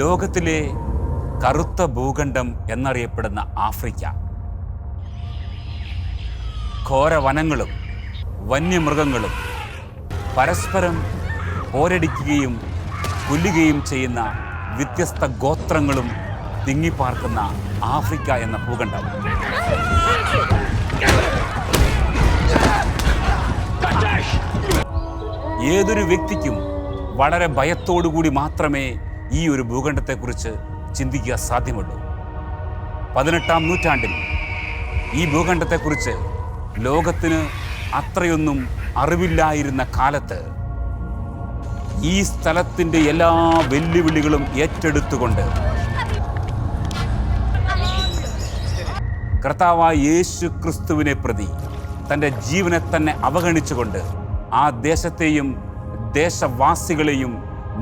ലോകത്തിലെ കറുത്ത ഭൂഖണ്ഡം എന്നറിയപ്പെടുന്ന ആഫ്രിക്ക. ഘോര വനങ്ങളും വന്യമൃഗങ്ങളും പരസ്പരം പോരടിക്കുകയും കൊല്ലുകയും ചെയ്യുന്ന വ്യത്യസ്ത ഗോത്രങ്ങളും തിങ്ങിപ്പാർക്കുന്ന ആഫ്രിക്ക എന്ന ഭൂഖണ്ഡം. ഏതൊരു വ്യക്തിക്കും വളരെ ഭയത്തോടുകൂടി മാത്രമേ ഈ ഒരു ഭൂഖണ്ഡത്തെക്കുറിച്ച് ചിന്തിക്കുക സാധ്യമുള്ളൂ പതിനെട്ടാം നൂറ്റാണ്ടിൽ ഈ ഭൂഖണ്ഡത്തെക്കുറിച്ച് ലോകത്തിന് അത്രയൊന്നും അറിവില്ലായിരുന്ന കാലത്ത് ഈ സ്ഥലത്തിന്റെ എല്ലാ വെല്ലുവിളികളും ഏറ്റെടുത്തുകൊണ്ട് കർത്താവായ യേശു ക്രിസ്തുവിനെ പ്രതി തന്റെ ജീവനെ തന്നെ അവഗണിച്ചുകൊണ്ട് ആ ദേശത്തെയും ദേശവാസികളെയും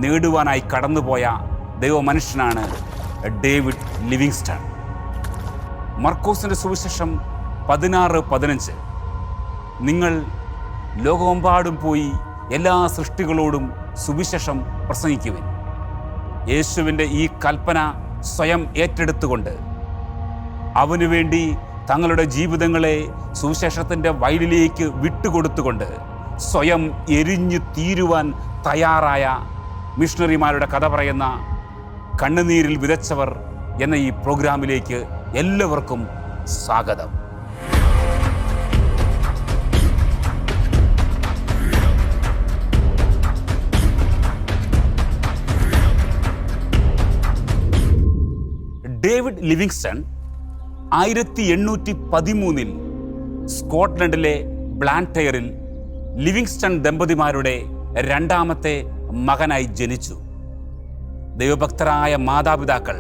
നേടുവാനായി കടന്നുപോയ ദൈവമനുഷ്യനാണ് ഡേവിഡ് ലിവിങ്സ്റ്റൺ. മർക്കോസിന്റെ സുവിശേഷം പതിനാറ് പതിനഞ്ച്. നിങ്ങൾ ലോകമെമ്പാടും പോയി എല്ലാ സൃഷ്ടികളോടും സുവിശേഷം പ്രസംഗിക്കുവിൻ. യേശുവിന്റെ ഈ കൽപ്പന സ്വയം ഏറ്റെടുത്തുകൊണ്ട് അവനു വേണ്ടി തങ്ങളുടെ ജീവിതങ്ങളെ സുവിശേഷത്തിന്റെ വയലിലേക്ക് വിട്ടുകൊടുത്തുകൊണ്ട് സ്വയം എരിഞ്ഞു തീരുവാൻ തയ്യാറായ മിഷണറിമാരുടെ കഥ പറയുന്ന കണ്ണുനീരിൽ വിതച്ചവർ എന്ന ഈ പ്രോഗ്രാമിലേക്ക് എല്ലാവർക്കും സ്വാഗതം. ഡേവിഡ് ലിവിങ്സ്റ്റൺ ആയിരത്തി എണ്ണൂറ്റി പതിമൂന്നിൽ സ്കോട്ട്ലൻഡിലെ ബ്ലാൻടയറിൽ ലിവിങ്സ്റ്റൺ ദമ്പതിമാരുടെ രണ്ടാമത്തെ മകനായി ജനിച്ചു. ദൈവഭക്തരായ മാതാപിതാക്കൾ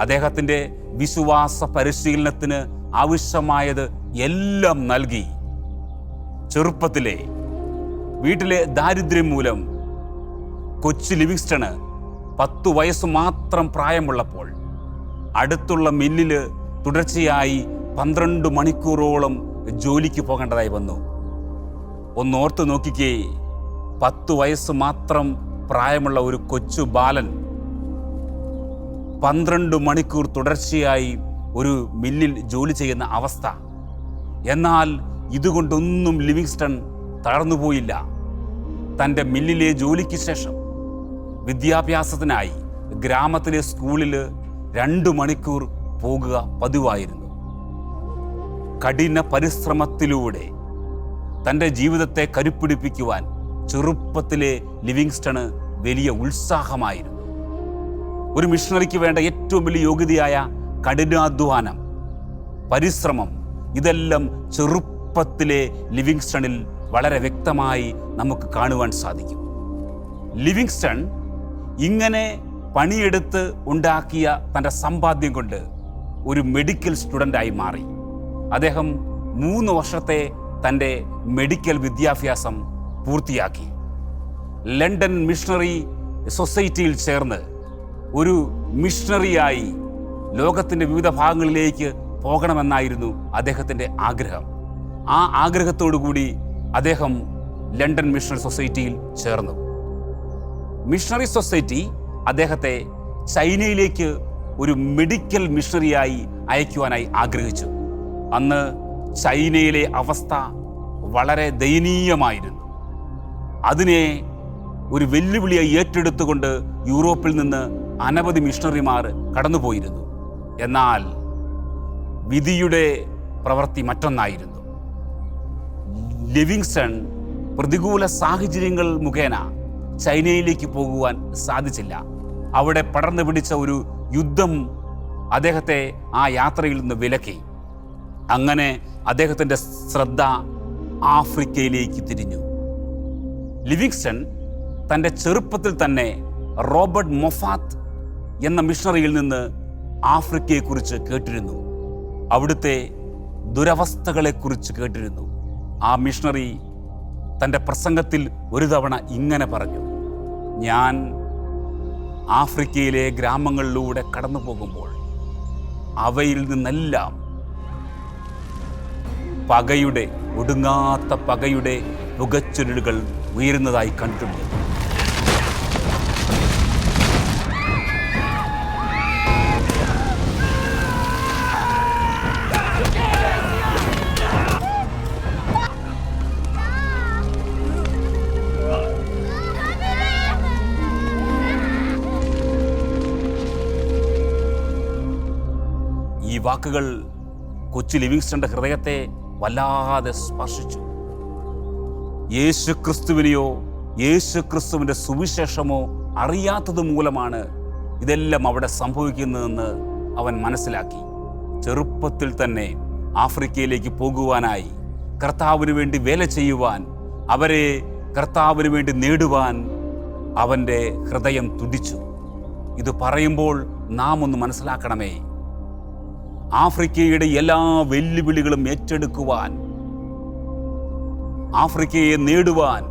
അദ്ദേഹത്തിന്റെ വിശ്വാസ പരിശീലനത്തിന് ആവശ്യമായത് എല്ലാം നൽകി. ചെറുപ്പത്തിലെ വീട്ടിലെ ദാരിദ്ര്യം മൂലം കൊച്ചു ലിവിങ്സ്റ്റണ് പത്തു വയസ്സ് മാത്രം പ്രായമുള്ളപ്പോൾ അടുത്തുള്ള മില്ലിൽ തുടർച്ചയായി പന്ത്രണ്ട് മണിക്കൂറോളം ജോലിക്ക് പോകേണ്ടതായി വന്നു. ഒന്നോർത്ത് നോക്കിക്കേ. പത്തു വയസ്സ് മാത്രം പ്രായമുള്ള ഒരു കൊച്ചു ബാലൻ പന്ത്രണ്ട് മണിക്കൂർ തുടർച്ചയായി ഒരു മില്ലിൽ ജോലി ചെയ്യുന്ന അവസ്ഥ. എന്നാൽ ഇതുകൊണ്ടൊന്നും ലിവിങ്സ്റ്റൺ തളർന്നുപോയില്ല തന്റെ മില്ലിലെ ജോലിക്ക് ശേഷം വിദ്യാഭ്യാസത്തിനായി ഗ്രാമത്തിലെ സ്കൂളിൽ രണ്ട് മണിക്കൂർ പോകുക പതിവായിരുന്നു. കഠിന പരിശ്രമത്തിലൂടെ തന്റെ ജീവിതത്തെ കരുപ്പിടിപ്പിക്കുവാൻ ചെറുപ്പത്തിലെ ലിവിങ്സ്റ്റണ് വലിയ ഉത്സാഹമായിരുന്നു. ഒരു മിഷണറിക്ക് വേണ്ട ഏറ്റവും വലിയ യോഗ്യതയായ കഠിനാധ്വാനം പരിശ്രമം ഇതെല്ലാം ചെറുപ്പത്തിലെ ലിവിങ്സ്റ്റണിൽ വളരെ വ്യക്തമായി നമുക്ക് കാണുവാൻ സാധിക്കും. ലിവിങ്സ്റ്റൺ ഇങ്ങനെ പണിയെടുത്ത് ഉണ്ടാക്കിയ തന്റെ സമ്പാദ്യം കൊണ്ട് ഒരു മെഡിക്കൽ സ്റ്റുഡന്റായി മാറി. അദ്ദേഹം മൂന്ന് വർഷത്തെ തന്റെ മെഡിക്കൽ വിദ്യാഭ്യാസം പൂർത്തിയാക്കി. ലണ്ടൻ മിഷണറി സൊസൈറ്റിയിൽ ചേർന്ന് ഒരു മിഷണറിയായി ലോകത്തിന്റെ വിവിധ ഭാഗങ്ങളിലേക്ക് പോകണമെന്നായിരുന്നു അദ്ദേഹത്തിന്റെ ആഗ്രഹം. ആ ആഗ്രഹത്തോടു കൂടി അദ്ദേഹം ലണ്ടൻ മിഷണറി സൊസൈറ്റിയിൽ ചേർന്നു. മിഷണറി സൊസൈറ്റി അദ്ദേഹത്തെ ചൈനയിലേക്ക് ഒരു മെഡിക്കൽ മിഷണറിയായി അയക്കുവാനായി ആഗ്രഹിച്ചു. അന്ന് ചൈനയിലെ അവസ്ഥ വളരെ ദയനീയമായിരുന്നു. അതിനെ ഒരു വെല്ലുവിളിയായി ഏറ്റെടുത്തുകൊണ്ട് യൂറോപ്പിൽ നിന്ന് അനവധി മിഷണറിമാർ കടന്നുപോയിരുന്നു. എന്നാൽ വിധിയുടെ പ്രവൃത്തി മറ്റൊന്നായിരുന്നു. ലിവിങ്സ്റ്റൺ പ്രതികൂല സാഹചര്യങ്ങൾ മുഖേന ചൈനയിലേക്ക് പോകുവാൻ സാധിച്ചില്ല. അവിടെ പടർന്നു പിടിച്ച ഒരു യുദ്ധം അദ്ദേഹത്തെ ആ യാത്രയിൽ നിന്ന് വിലക്കി. അങ്ങനെ അദ്ദേഹത്തിന്റെ ശ്രദ്ധ ആഫ്രിക്കയിലേക്ക് തിരിഞ്ഞു. ലിവിങ്സ്റ്റൺ തന്റെ ചെറുപ്പത്തിൽ തന്നെ റോബർട്ട് മൊഫാത്ത് എന്ന മിഷണറിയിൽ നിന്ന് ആഫ്രിക്കയെക്കുറിച്ച് കേട്ടിരുന്നു. അവിടുത്തെ ദുരവസ്ഥകളെക്കുറിച്ച് കേട്ടിരുന്നു. ആ മിഷണറി തന്റെ പ്രസംഗത്തിൽ ഒരു തവണ ഇങ്ങനെ പറഞ്ഞു. ഞാൻ ആഫ്രിക്കയിലെ ഗ്രാമങ്ങളിലൂടെ കടന്നു പോകുമ്പോൾ അവയിൽ നിന്നെല്ലാം പകയുടെ ഒടുങ്ങാത്ത പകയുടെ പുകച്ചുരുളുകൾ ഉയരുന്നതായി കണ്ടിട്ടുണ്ട്. ഈ വാക്കുകൾ കൊച്ചു ലിവിങ്സ്റ്റന്റെ ഹൃദയത്തെ വല്ലാതെ സ്പർശിച്ചു. യേശു ക്രിസ്തുവിനെയോ യേശു ക്രിസ്തുവിന്റെ സുവിശേഷമോ അറിയാത്തത് മൂലമാണ് ഇതെല്ലാം അവിടെ സംഭവിക്കുന്നതെന്ന് അവൻ മനസ്സിലാക്കി. ചെറുപ്പത്തിൽ തന്നെ ആഫ്രിക്കയിലേക്ക് പോകുവാനായി കർത്താവിന് വേണ്ടി വേല ചെയ്യുവാൻ അവരെ കർത്താവിന് വേണ്ടി നേടുവാൻ അവന്റെ ഹൃദയം തുടിച്ചു. ഇത് പറയുമ്പോൾ നാം ഒന്ന് മനസ്സിലാക്കണമേ. ആഫ്രിക്കയുടെ എല്ലാ വെല്ലുവിളികളും ഏറ്റെടുക്കുവാൻ ആഫ്രിക്കയെ നേടുവാൻ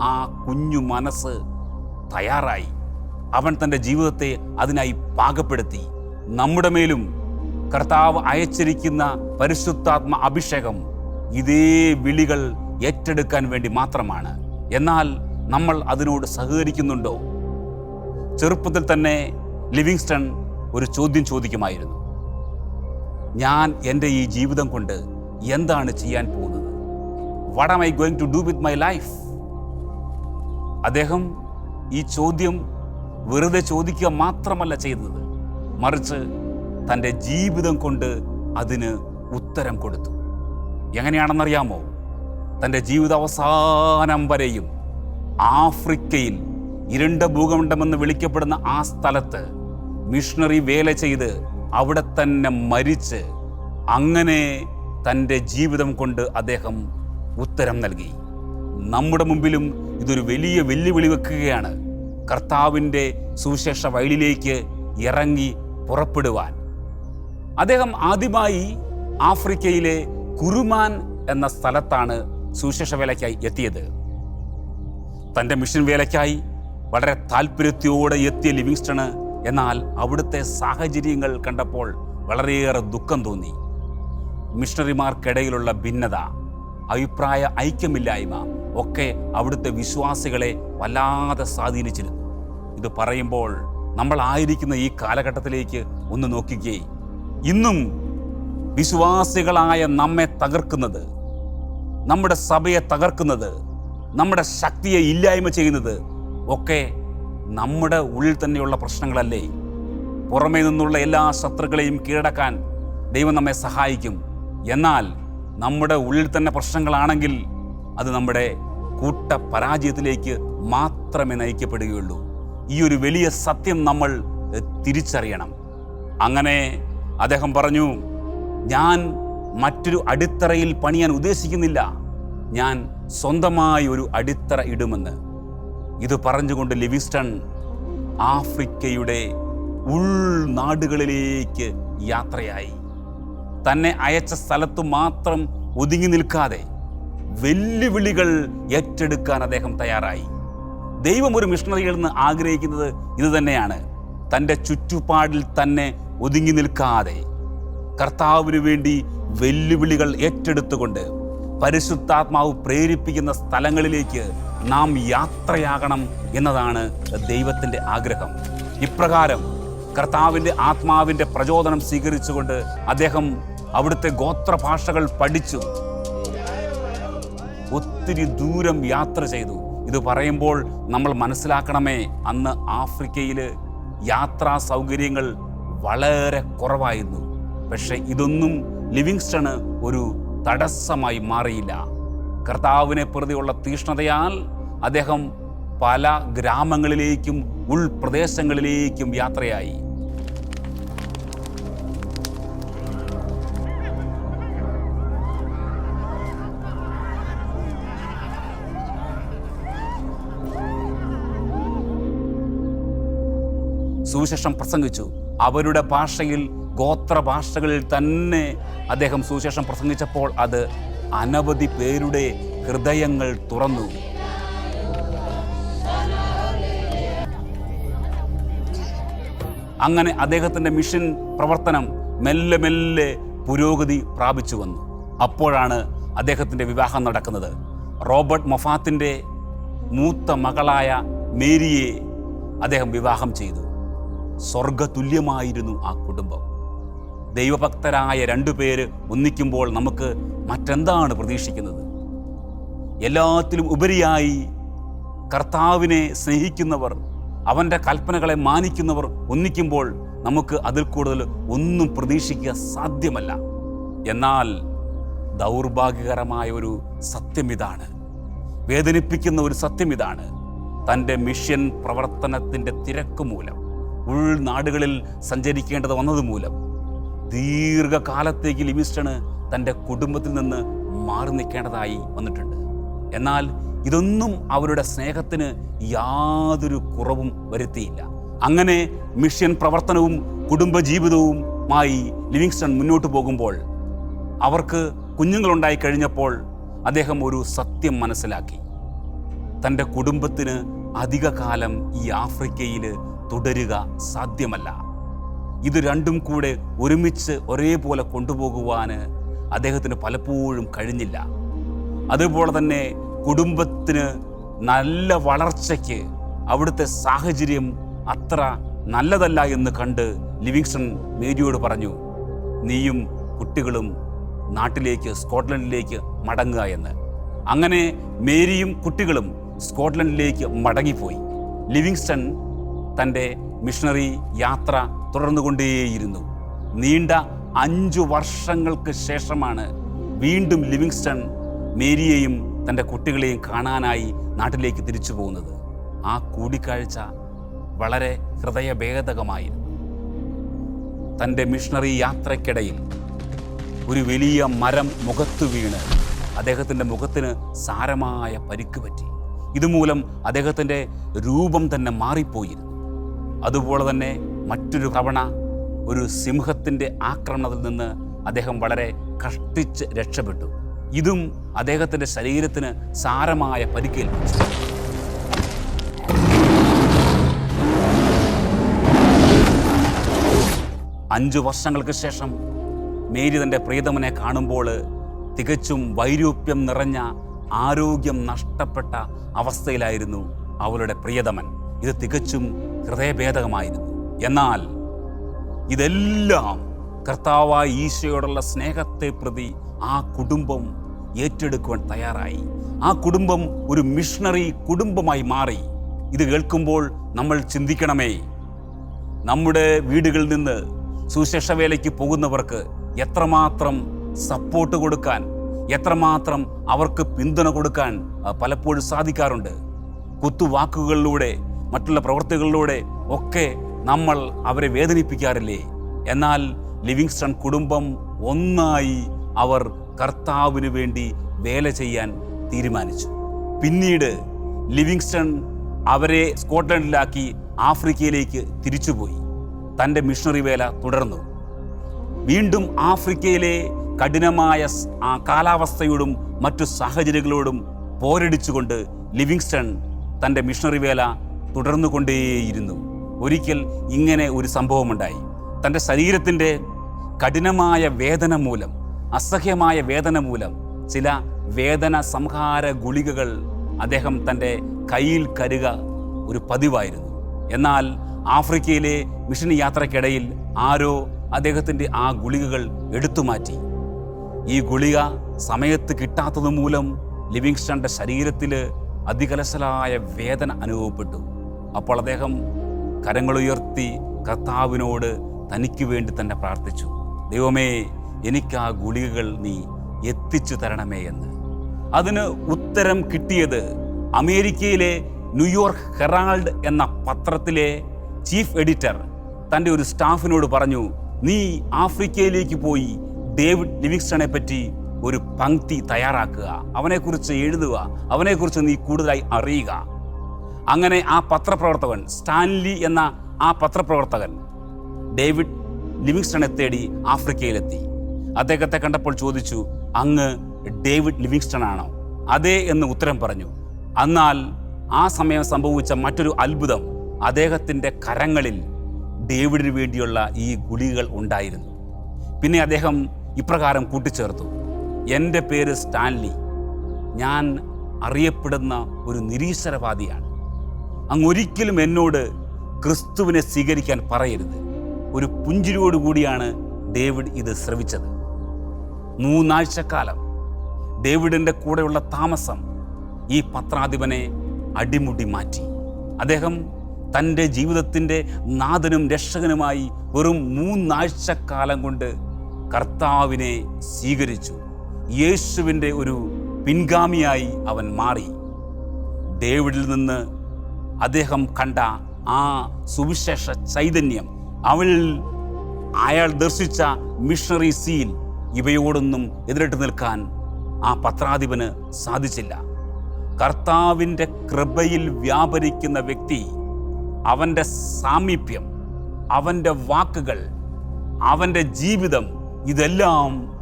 ആ കുഞ്ഞു മനസ്സ് തയ്യാറായി. അവൻ തന്റെ ജീവിതത്തെ അതിനായി പാകപ്പെടുത്തി. നമ്മുടെ മേലും കർത്താവ് അയച്ചിരിക്കുന്ന പരിശുദ്ധാത്മ അഭിഷേകം ഇതേ വിളികൾ ഏറ്റെടുക്കാൻ വേണ്ടി മാത്രമാണ്. എന്നാൽ നമ്മൾ അതിനോട് സഹകരിക്കുന്നുണ്ടോ? ചെറുപ്പത്തിൽ തന്നെ ലിവിങ്സ്റ്റൺ ഒരു ചോദ്യം ചോദിക്കുമായിരുന്നു. ഞാൻ എന്റെ ഈ ജീവിതം കൊണ്ട് എന്താണ് ചെയ്യാൻ പോകുന്നത്? What am I going to do with my life അദ്ദേഹം ഈ ചോദ്യം വെറുതെ ചോദിക്കുക മാത്രമല്ല ചെയ്തത്. മറിച്ച് തന്റെ ജീവിതം കൊണ്ട് അതിന് ഉത്തരം കൊടുത്തു. എങ്ങനെയാണെന്നറിയാമോ? തന്റെ ജീവിതാവസാനം വരെയും ആഫ്രിക്കയിൽ ഇരുണ്ട ഭൂഖണ്ഡമെന്ന് വിളിക്കപ്പെടുന്ന ആ സ്ഥലത്ത് മിഷണറി വേല ചെയ്ത് അവിടെ തന്നെ മരിച്ച് അങ്ങനെ തന്റെ ജീവിതം കൊണ്ട് അദ്ദേഹം ഉത്തരം നൽകി. നമ്മുടെ മുമ്പിലും ഇതൊരു വലിയ വെല്ലുവിളി വെക്കുകയാണ്. കർത്താവിന്റെ സുവിശേഷ വയലിലേക്ക് ഇറങ്ങി പുറപ്പെടുവാൻ. അദ്ദേഹം ആദ്യമായി ആഫ്രിക്കയിലെ കുരുമാൻ എന്ന സ്ഥലത്താണ് സുവിശേഷ വേലയ്ക്കായി എത്തിയത്. തന്റെ മിഷൻ വേലയ്ക്കായി വളരെ താല്പര്യത്തോടെ എത്തിയ ലിവിങ്സ്റ്റണ് എന്നാൽ അവിടുത്തെ സാഹചര്യങ്ങൾ കണ്ടപ്പോൾ വളരെയേറെ ദുഃഖം തോന്നി. മിഷണറിമാർക്കിടയിലുള്ള ഭിന്നത അഭിപ്രായ ഐക്യമില്ലായ്മ ഒക്കെ അവിടുത്തെ വിശ്വാസികളെ വല്ലാതെ സ്വാധീനിച്ചിരുന്നു. ഇത് പറയുമ്പോൾ നമ്മൾ ആയിരിക്കുന്ന ഈ കാലഘട്ടത്തിലേക്ക് ഒന്ന് നോക്കുകയേ ഇന്നും വിശ്വാസികളായ നമ്മെ തകർക്കുന്നത് നമ്മുടെ സഭയെ തകർക്കുന്നത് നമ്മുടെ ശക്തിയെ ഇല്ലായ്മ ചെയ്യുന്നത് ഒക്കെ നമ്മുടെ ഉള്ളിൽ തന്നെയുള്ള പ്രശ്നങ്ങളല്ലേ. പുറമേ നിന്നുള്ള എല്ലാ ശത്രുക്കളെയും കീഴടക്കാൻ ദൈവം നമ്മെ സഹായിക്കും. എന്നാൽ നമ്മുടെ ഉള്ളിൽ തന്നെ പ്രശ്നങ്ങളാണെങ്കിൽ അത് നമ്മുടെ കൂട്ട പരാജയത്തിലേക്ക് മാത്രമേ നയിക്കപ്പെടുകയുള്ളൂ. ഈ ഒരു വലിയ സത്യം നമ്മൾ തിരിച്ചറിയണം. അങ്ങനെ അദ്ദേഹം പറഞ്ഞു ഞാൻ മറ്റൊരു അടിത്തറയിൽ പണിയാൻ ഉദ്ദേശിക്കുന്നില്ല. ഞാൻ സ്വന്തമായി ഒരു അടിത്തറ ഇടുമെന്ന്. ഇത് പറഞ്ഞുകൊണ്ട് ലിവിസ്റ്റൺ ആഫ്രിക്കയുടെ ഉൾനാടുകളിലേക്ക് യാത്രയായി. തന്നെ അയച്ച സ്ഥലത്തു മാത്രം ഒതുങ്ങി നിൽക്കാതെ വെല്ലുവിളികൾ ഏറ്റെടുക്കാൻ അദ്ദേഹം തയ്യാറായി. ദൈവം ഒരു മിഷണറിയിൽ നിന്ന് ആഗ്രഹിക്കുന്നത് ഇത് തന്നെയാണ്. തന്റെ ചുറ്റുപാടിൽ തന്നെ ഒതുങ്ങി നിൽക്കാതെ കർത്താവിന് വേണ്ടി വെല്ലുവിളികൾ ഏറ്റെടുത്തുകൊണ്ട് പരിശുദ്ധാത്മാവ് പ്രേരിപ്പിക്കുന്ന സ്ഥലങ്ങളിലേക്ക് നാം യാത്രയാകണം എന്നതാണ് ദൈവത്തിന്റെ ആഗ്രഹം. ഇപ്രകാരം കർത്താവിന്റെ ആത്മാവിന്റെ പ്രചോദനം സ്വീകരിച്ചുകൊണ്ട് അദ്ദേഹം അവിടുത്തെ ഗോത്രഭാഷകൾ പഠിച്ചു. ഒത്തിരി ദൂരം യാത്ര ചെയ്തു. ഇത് പറയുമ്പോൾ നമ്മൾ മനസ്സിലാക്കണമേ അന്ന് ആഫ്രിക്കയിൽ യാത്രാ സൗകര്യങ്ങൾ വളരെ കുറവായിരുന്നു. പക്ഷെ ഇതൊന്നും ലിവിങ്സ്റ്റണ് ഒരു തടസ്സമായി മാറിയില്ല. കർത്താവിനെ പ്രതിയുള്ള തീഷ്ണതയാൽ അദ്ദേഹം പല ഗ്രാമങ്ങളിലേക്കും ഉൾപ്രദേശങ്ങളിലേക്കും യാത്രയായി. സുവിശേഷം പ്രസംഗിച്ചു. അവരുടെ ഭാഷയിൽ ഗോത്ര ഭാഷകളിൽ തന്നെ അദ്ദേഹം സുവിശേഷം പ്രസംഗിച്ചപ്പോൾ അത് അനവധി പേരുടെ ഹൃദയങ്ങൾ തുറന്നു. അങ്ങനെ അദ്ദേഹത്തിന്റെ മിഷൻ പ്രവർത്തനം മെല്ലെ മെല്ലെ പുരോഗതി പ്രാപിച്ചു വന്നു. അപ്പോഴാണ് അദ്ദേഹത്തിന്റെ വിവാഹം നടക്കുന്നത്. റോബർട്ട് മൊഫാത്തിന്റെ മൂത്ത മകളായ മേരിയെ അദ്ദേഹം വിവാഹം ചെയ്തു. സ്വർഗതുല്യമായിരുന്നു ആ കുടുംബം. ദൈവഭക്തരായ രണ്ടു പേര് ഒന്നിക്കുമ്പോൾ നമുക്ക് മറ്റെന്താണ് പ്രതീക്ഷിക്കുന്നത്? എല്ലാത്തിലും ഉപരിയായി കർത്താവിനെ സ്നേഹിക്കുന്നവർ അവന്റെ കൽപ്പനകളെ മാനിക്കുന്നവർ ഒന്നിക്കുമ്പോൾ നമുക്ക് അതിൽ കൂടുതൽ ഒന്നും പ്രതീക്ഷിക്കുക സാധ്യമല്ല. എന്നാൽ ദൗർഭാഗ്യകരമായ ഒരു സത്യം ഇതാണ്. വേദനിപ്പിക്കുന്ന ഒരു സത്യം ഇതാണ്. തന്റെ മിഷൻ പ്രവർത്തനത്തിന്റെ തിരക്ക് മൂലം. ഉൾനാടുകളിൽ സഞ്ചരിക്കേണ്ടത് വന്നത് മൂലം ദീർഘകാലത്തേക്ക് ലിമിസ്റ്റണ് തന്റെ കുടുംബത്തിൽ നിന്ന് മാറി നിൽക്കേണ്ടതായി വന്നിട്ടുണ്ട്. എന്നാൽ ഇതൊന്നും അവരുടെ സ്നേഹത്തിന് യാതൊരു കുറവും വരുത്തിയില്ല. അങ്ങനെ മിഷൻ പ്രവർത്തനവും കുടുംബജീവിതവുമായി ലിവിങ്സ്റ്റൺ മുന്നോട്ട് പോകുമ്പോൾ അവർക്ക് കുഞ്ഞുങ്ങളുണ്ടായി കഴിഞ്ഞപ്പോൾ അദ്ദേഹം ഒരു സത്യം മനസ്സിലാക്കി. തന്റെ കുടുംബത്തിന് അധികകാലം ഈ ആഫ്രിക്കയിൽ തുടരുക സാധ്യമല്ല. ഇത് രണ്ടും കൂടെ ഒരുമിച്ച് ഒരേപോലെ കൊണ്ടുപോകുവാന് അദ്ദേഹത്തിന് പലപ്പോഴും കഴിഞ്ഞില്ല. അതുപോലെ തന്നെ കുടുംബത്തിന് നല്ല വളർച്ചയ്ക്ക് അവിടുത്തെ സാഹചര്യം അത്ര നല്ലതല്ല എന്ന് കണ്ട് ലിവിങ്സ്റ്റൺ മേരിയോട് പറഞ്ഞു നീയും കുട്ടികളും നാട്ടിലേക്ക് സ്കോട്ട്ലൻഡിലേക്ക് മടങ്ങുക എന്ന്. അങ്ങനെ മേരിയും കുട്ടികളും സ്കോട്ട്ലൻഡിലേക്ക് മടങ്ങിപ്പോയി. ലിവിങ്സ്റ്റൺ തന്റെ മിഷണറി യാത്ര തുടർന്നുകൊണ്ടേയിരുന്നു. നീണ്ട അഞ്ചു വർഷങ്ങൾക്ക് ശേഷമാണ് വീണ്ടും ലിവിങ്സ്റ്റൺ മേരിയെയും തന്റെ കുട്ടികളെയും കാണാനായി നാട്ടിലേക്ക് തിരിച്ചു പോകുന്നത്. ആ കൂടിക്കാഴ്ച വളരെ ഹൃദയഭേദകമായിരുന്നു. തന്റെ മിഷണറി യാത്രയ്ക്കിടയിൽ ഒരു വലിയ മരം മുഖത്തു വീണ് അദ്ദേഹത്തിന്റെ മുഖത്തിന് സാരമായ പരിക്ക് പറ്റി. ഇതുമൂലം അദ്ദേഹത്തിന്റെ രൂപം തന്നെ മാറിപ്പോയിരുന്നു. അതുപോലെ തന്നെ മറ്റൊരു തവണ ഒരു സിംഹത്തിന്റെ ആക്രമണത്തിൽ നിന്ന് അദ്ദേഹം വളരെ കഷ്ടിച്ച് രക്ഷപ്പെട്ടു. ഇതും അദ്ദേഹത്തിന്റെ ശരീരത്തിന് സാരമായ പരിക്കേൽപ്പിച്ചു. അഞ്ചു വർഷങ്ങൾക്ക് ശേഷം മേരി തന്റെ പ്രീതമനെ കാണുമ്പോൾ തികച്ചും വൈരൂപ്യം നിറഞ്ഞ ആരോഗ്യം നഷ്ടപ്പെട്ട അവസ്ഥയിലായിരുന്നു അവളുടെ പ്രിയതമൻ ഇത് തികച്ചും ഹൃദയഭേദകമായിരുന്നു. എന്നാൽ ഇതെല്ലാം കർത്താവായ ഈശോയോടുള്ള സ്നേഹത്തെ പ്രതി ആ കുടുംബം ഏറ്റെടുക്കുവാൻ തയ്യാറായി. ആ കുടുംബം ഒരു മിഷണറി കുടുംബമായി മാറി. ഇത് കേൾക്കുമ്പോൾ നമ്മൾ ചിന്തിക്കണമേ നമ്മുടെ വീടുകളിൽ നിന്ന് സുശേഷവേലയ്ക്ക് പോകുന്നവർക്ക് എത്രമാത്രം സപ്പോർട്ട് കൊടുക്കാൻ എത്രമാത്രം അവർക്ക് പിന്തുണ കൊടുക്കാൻ പലപ്പോഴും സാധിക്കാറുണ്ട്. കുത്തുവാക്കുകളിലൂടെ മറ്റുള്ള പ്രവൃത്തികളിലൂടെ ഒക്കെ നമ്മൾ അവരെ വേദനിപ്പിക്കാറില്ലേ? എന്നാൽ ലിവിങ്സ്റ്റൺ കുടുംബം ഒന്നായി അവർ കർത്താവിന് വേണ്ടി വേല ചെയ്യാൻ തീരുമാനിച്ചു. പിന്നീട് ലിവിങ്സ്റ്റൺ അവരെ സ്കോട്ട്ലൻഡിലാക്കി ആഫ്രിക്കയിലേക്ക് തിരിച്ചുപോയി. തന്റെ മിഷണറി വേല തുടർന്നു. വീണ്ടും ആഫ്രിക്കയിലെ കഠിനമായ കാലാവസ്ഥയോടും മറ്റു സാഹചര്യങ്ങളോടും പോരടിച്ചുകൊണ്ട് ലിവിങ്സ്റ്റൺ തന്റെ മിഷണറി വേല തുടർന്നുകൊണ്ടേയിരുന്നു. ഒരിക്കൽ ഇങ്ങനെ ഒരു സംഭവമുണ്ടായി. തന്റെ ശരീരത്തിന്റെ കഠിനമായ വേദന മൂലം അസഹ്യമായ വേദന മൂലം ചില വേദന സംഹാര ഗുളികകൾ അദ്ദേഹം തന്റെ കയ്യിൽ കരുക ഒരു പതിവായിരുന്നു. എന്നാൽ ആഫ്രിക്കയിലെ മിഷൻ യാത്രക്കിടയിൽ ആരോ അദ്ദേഹത്തിന്റെ ആ ഗുളികകൾ എടുത്തുമാറ്റി ഈ ഗുളിക സമയത്ത് കിട്ടാത്തത് മൂലം ലിവിങ്സ്റ്റന്റെ ശരീരത്തിൽ അതികലശലായ വേദന അനുഭവപ്പെട്ടു. അപ്പോൾ അദ്ദേഹം കരങ്ങളുയർത്തി കർത്താവിനോട് തനിക്ക് വേണ്ടി തന്നെ പ്രാർത്ഥിച്ചു. ദൈവമേ എനിക്ക് ആ ഗുളികകൾ നീ എത്തിച്ചു തരണമേ എന്ന്. അതിന് ഉത്തരം കിട്ടിയത് അമേരിക്കയിലെ ന്യൂയോർക്ക് ഹെറാൾഡ് എന്ന പത്രത്തിലെ ചീഫ് എഡിറ്റർ തന്റെ ഒരു സ്റ്റാഫിനോട് പറഞ്ഞു നീ ആഫ്രിക്കയിലേക്ക് പോയി ഡേവിഡ് ലിവിങ്സ്റ്റണെ പറ്റി ഒരു പങ്ക്തി തയ്യാറാക്കുക. അവനെക്കുറിച്ച് എഴുതുക. അവനെക്കുറിച്ച് നീ കൂടുതലായി അറിയുക. അങ്ങനെ ആ പത്രപ്രവർത്തകൻ സ്റ്റാൻലി എന്ന ആ പത്രപ്രവർത്തകൻ ഡേവിഡ് ലിവിങ്സ്റ്റണെ തേടി ആഫ്രിക്കയിലെത്തി. അദ്ദേഹത്തെ കണ്ടപ്പോൾ ചോദിച്ചു അങ്ങ് ഡേവിഡ് ലിവിങ്സ്റ്റൺ ആണോ അതെ എന്ന് ഉത്തരം പറഞ്ഞു. എന്നാൽ ആ സമയം സംഭവിച്ച മറ്റൊരു അത്ഭുതം. അദ്ദേഹത്തിന്റെ കരങ്ങളിൽ ഡേവിഡിന് വേണ്ടിയുള്ള ഈ ഗുളികകൾ ഉണ്ടായിരുന്നു. പിന്നെ അദ്ദേഹം ഇപ്രകാരം കൂട്ടിച്ചേർത്തു. എന്റെ പേര് സ്റ്റാൻലി. ഞാൻ അറിയപ്പെടുന്ന ഒരു നിരീശ്വരവാദിയാണ്. അങ്ങ് ഒരിക്കലും എന്നോട് ക്രിസ്തുവിനെ സ്വീകരിക്കാൻ പറയരുത്. ഒരു പുഞ്ചിരിയോട് കൂടിയാണ് ഡേവിഡ് ഇത് ശ്രവിച്ചത്. മൂന്നാഴ്ചക്കാലം ഡേവിഡിന്റെ കൂടെയുള്ള താമസം ഈ പത്രാധിപനെ അടിമുടി മാറ്റി. അദ്ദേഹം തന്റെ ജീവിതത്തിന്റെ നാഥനും രക്ഷകനുമായി വെറും മൂന്നാഴ്ചക്കാലം കൊണ്ട് കർത്താവിനെ സ്വീകരിച്ചു. യേശുവിന്റെ ഒരു പിൻഗാമിയായി അവൻ മാറി. ഡേവിഡിൽ നിന്ന് അദ്ദേഹം കണ്ട ആ സുവിശേഷ ചൈതന്യം അവനിൽ അയാൾ ദർശിച്ച മിഷണറി സീൽ ഇവയോടൊന്നും എതിരിട്ട് നിൽക്കാൻ ആ പത്രാധിപന് സാധിച്ചില്ല. കർത്താവിന്റെ കൃപയിൽ വ്യാപരിക്കുന്ന വ്യക്തി അവന്റെ സാമീപ്യം അവന്റെ വാക്കുകൾ അവന്റെ ജീവിതം ഇതെല്ലാം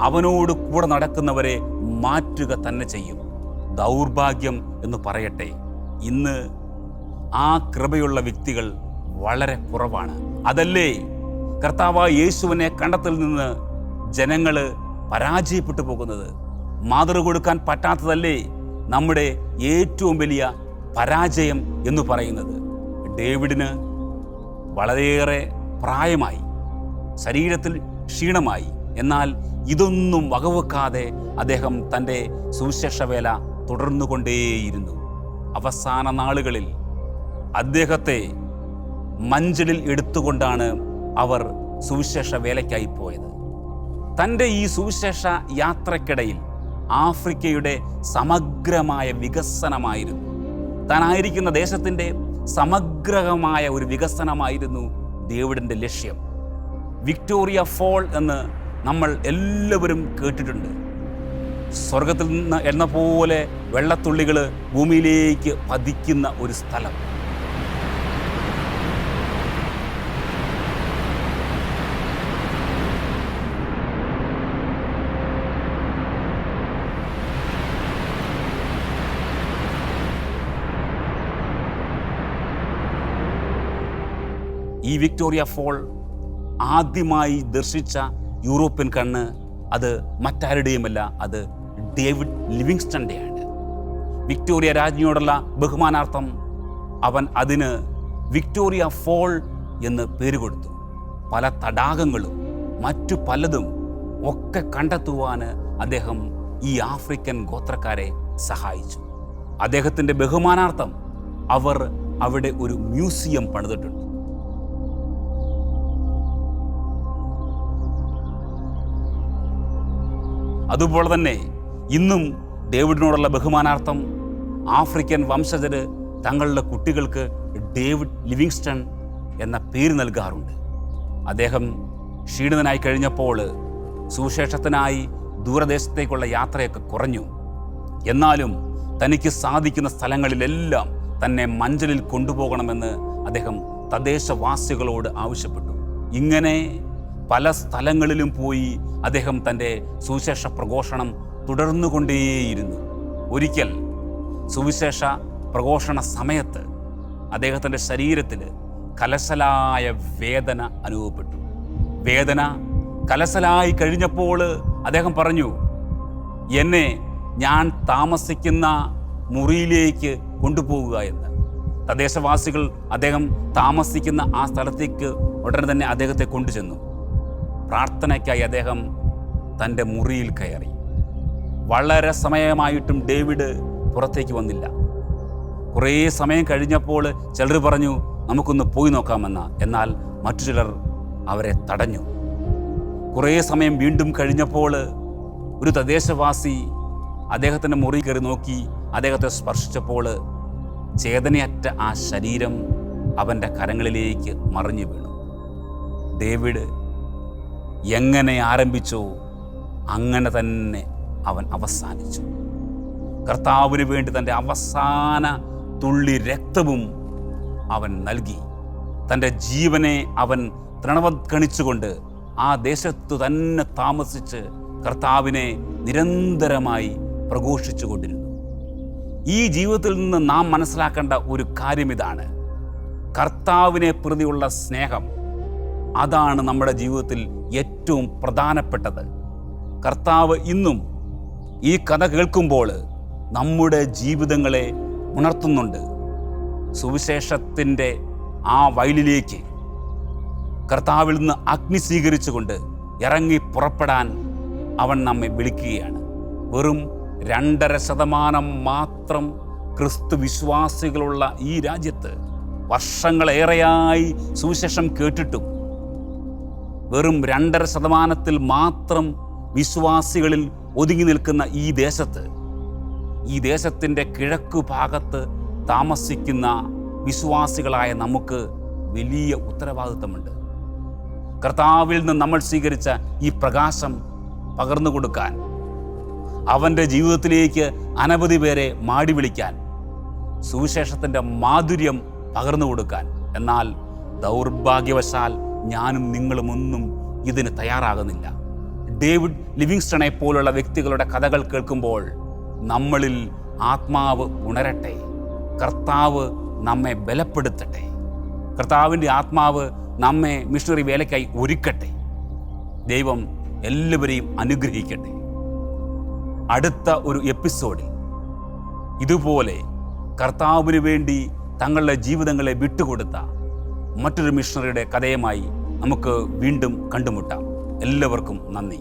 അവനോട് കൂടെ നടക്കുന്നവരെ മാറ്റുക തന്നെ ചെയ്യും. ദൗർഭാഗ്യം എന്ന് പറയട്ടെ ഇന്ന് ആ കൃപയുള്ള വ്യക്തികൾ വളരെ കുറവാണ്. അതല്ലേ കർത്താവായ യേശുവിനെ കണ്ടത്തിൽ നിന്ന് ജനങ്ങൾ പരാജയപ്പെട്ടു പോകുന്നത്? മാതൃ കൊടുക്കാൻ പറ്റാത്തതല്ലേ നമ്മുടെ ഏറ്റവും വലിയ പരാജയം എന്ന് പറയുന്നത്? ഡേവിഡിന് വളരെയേറെ പ്രായമായി ശരീരത്തിൽ ക്ഷീണമായി. എന്നാൽ ഇതൊന്നും വകവെക്കാതെ അദ്ദേഹം തന്റെ സുവിശേഷ വേല തുടർന്നുകൊണ്ടേയിരുന്നു. അവസാന നാളുകളിൽ അദ്ദേഹത്തെ മഞ്ചലിൽ എടുത്തുകൊണ്ടാണ് അവർ സുവിശേഷ വേലയ്ക്കായി പോയത്. തന്റെ ഈ സുവിശേഷ യാത്രക്കിടയിൽ ആഫ്രിക്കയുടെ സമഗ്രമായ വികസനമായിരുന്നു. താനായിരിക്കുന്ന ദേശത്തിന്റെ സമഗ്രമായ ഒരു വികസനമായിരുന്നു ഡേവിഡിന്റെ ലക്ഷ്യം. വിക്ടോറിയ ഫോൾ എന്ന് നമ്മൾ എല്ലാവരും കേട്ടിട്ടുണ്ട്. സ്വർഗത്തിൽ നിന്ന് എന്ന പോലെ വെള്ളത്തുള്ളികൾ ഭൂമിയിലേക്ക് പതിക്കുന്ന ഒരു സ്ഥലം. വിക്ടോറിയ ഫോൾ ആദ്യമായി ദർശിച്ച യൂറോപ്യൻ കണ്ണ് അത് മറ്റാരുടെയുമല്ല അത് ഡേവിഡ് ലിവിങ്സ്റ്റണിന്റെയാണ്. വിക്ടോറിയ രാജ്ഞിയോടുള്ള ബഹുമാനാർത്ഥം അവൻ അതിന് വിക്ടോറിയ ഫോൾ എന്ന് പേര് കൊടുത്തു. പല തടാകങ്ങളും മറ്റു പലതും ഒക്കെ കണ്ടെത്തുവാൻ അദ്ദേഹം ഈ ആഫ്രിക്കൻ ഗോത്രക്കാരെ സഹായിച്ചു. അദ്ദേഹത്തിന്റെ ബഹുമാനാർത്ഥം അവർ അവിടെ ഒരു മ്യൂസിയം പണിതിട്ടുണ്ട്. അതുപോലെ തന്നെ ഇന്നും ഡേവിഡിനോടുള്ള ബഹുമാനാർത്ഥം ആഫ്രിക്കൻ വംശജർ തങ്ങളുടെ കുട്ടികൾക്ക് ഡേവിഡ് ലിവിങ്സ്റ്റൺ എന്ന പേര് നൽകാറുണ്ട്. അദ്ദേഹം ക്ഷീണിതനായി കഴിഞ്ഞപ്പോൾ സുവിശേഷത്തിനായി ദൂരദേശത്തേക്കുള്ള യാത്രയൊക്കെ കുറഞ്ഞു. എന്നാലും തനിക്ക് സാധിക്കുന്ന സ്ഥലങ്ങളിലെല്ലാം തന്നെ മഞ്ചലിൽ കൊണ്ടുപോകണമെന്ന് അദ്ദേഹം തദ്ദേശവാസികളോട് ആവശ്യപ്പെട്ടു. ഇങ്ങനെ പല സ്ഥലങ്ങളിലും പോയി അദ്ദേഹം തന്റെ സുവിശേഷ പ്രഘോഷണം തുടർന്നുകൊണ്ടേയിരുന്നു. ഒരിക്കൽ സുവിശേഷ പ്രഘോഷണ സമയത്ത് അദ്ദേഹത്തിന്റെ ശരീരത്തിൽ കലശലായ വേദന അനുഭവപ്പെട്ടു. വേദന കലശലായി കഴിഞ്ഞപ്പോൾ അദ്ദേഹം പറഞ്ഞു എന്നെ ഞാൻ താമസിക്കുന്ന മുറിയിലേക്ക് കൊണ്ടുപോകുക എന്ന്. തദ്ദേശവാസികൾ അദ്ദേഹം താമസിക്കുന്ന ആ സ്ഥലത്തേക്ക് ഉടനെ തന്നെ അദ്ദേഹത്തെ കൊണ്ടുചെന്നു. പ്രാർത്ഥനയ്ക്കായി അദ്ദേഹം തന്റെ മുറിയിൽ കയറി. വളരെ സമയമായിട്ടും ഡേവിഡ് പുറത്തേക്ക് വന്നില്ല. കുറേ സമയം കഴിഞ്ഞപ്പോൾ ചിലർ പറഞ്ഞു നമുക്കൊന്ന് പോയി നോക്കാമെന്ന. എന്നാൽ മറ്റു ചിലർ അവരെ തടഞ്ഞു. കുറേ സമയം വീണ്ടും കഴിഞ്ഞപ്പോൾ ഒരു തദ്ദേശവാസി അദ്ദേഹത്തിന്റെ മുറി കയറി നോക്കി. അദ്ദേഹത്തെ സ്പർശിച്ചപ്പോൾ ചേതനയറ്റ ആ ശരീരം അവന്റെ കരങ്ങളിലേക്ക് മറിഞ്ഞു വീണു. ഡേവിഡ് എങ്ങനെ ആരംഭിച്ചു? അങ്ങനെ തന്നെ അവൻ അവസാനിച്ചു. കർത്താവിന് വേണ്ടി തന്റെ അവസാന തുള്ളി രക്തവും അവൻ നൽകി. തന്റെ ജീവനെ അവൻ തൃണവത്കണിച്ചുകൊണ്ട് ആ ദേശത്തു തന്നെ താമസിച്ച് കർത്താവിനെ നിരന്തരമായി പ്രഘോഷിച്ചു കൊണ്ടിരുന്നു ഈ ജീവിതത്തിൽ നിന്ന് നാം മനസ്സിലാക്കേണ്ട ഒരു കാര്യം ഇതാണ് കർത്താവിനെ പ്രതിയുള്ള സ്നേഹം അതാണ് നമ്മുടെ ജീവിതത്തിൽ ഏറ്റവും പ്രധാനപ്പെട്ടത്. കർത്താവ് ഇന്നും ഈ കഥ കേൾക്കുമ്പോൾ നമ്മുടെ ജീവിതങ്ങളെ ഉണർത്തുന്നുണ്ട്. സുവിശേഷത്തിന്റെ ആ വയലിലേക്ക് കർത്താവിൽ നിന്ന് അഗ്നി സ്വീകരിച്ചുകൊണ്ട് ഇറങ്ങി പുറപ്പെടാൻ അവൻ നമ്മെ വിളിക്കുകയാണ്. വെറും രണ്ടര ശതമാനം മാത്രം ക്രിസ്തു വിശ്വാസികളുള്ള ഈ രാജ്യത്ത് വർഷങ്ങളേറെയായി സുവിശേഷം കേട്ടിട്ടും വെറും രണ്ടര ശതമാനത്തിൽ മാത്രം വിശ്വാസികളിൽ ഒതുങ്ങി നിൽക്കുന്ന ഈ ദേശത്ത് ഈ ദേശത്തിന്റെ കിഴക്ക് ഭാഗത്ത് താമസിക്കുന്ന വിശ്വാസികളായ നമുക്ക് വലിയ ഉത്തരവാദിത്തമുണ്ട്. കർത്താവിൽ നിന്ന് നമ്മൾ സ്വീകരിച്ച ഈ പ്രകാശം പകർന്നു കൊടുക്കാൻ അവന്റെ ജീവിതത്തിലേക്ക് അനവധി പേരെ മാടി വിളിക്കാൻ സുവിശേഷത്തിന്റെ മാധുര്യം പകർന്നു കൊടുക്കാൻ എന്നാൽ ദൗർഭാഗ്യവശാൽ ഞാനും നിങ്ങളും ഒന്നും ഇതിന് തയ്യാറാകുന്നില്ല. ഡേവിഡ് ലിവിങ്സ്റ്റണെ പോലുള്ള വ്യക്തികളുടെ കഥകൾ കേൾക്കുമ്പോൾ നമ്മളിൽ ആത്മാവ് ഉണരട്ടെ. കർത്താവ് നമ്മെ ബലപ്പെടുത്തട്ടെ. കർത്താവിന്റെ ആത്മാവ് നമ്മെ മിഷണറി വേലയ്ക്കായി ഒരുക്കട്ടെ. ദൈവം എല്ലാവരെയും അനുഗ്രഹിക്കട്ടെ. അടുത്ത ഒരു എപ്പിസോഡിൽ ഇതുപോലെ കർത്താവിന് വേണ്ടി തങ്ങളുടെ ജീവിതങ്ങളെ വിട്ടുകൊടുത്ത മറ്റൊരു മിഷണറിയുടെ കഥയുമായി നമുക്ക് വീണ്ടും കണ്ടുമുട്ടാം. എല്ലാവർക്കും നന്ദി.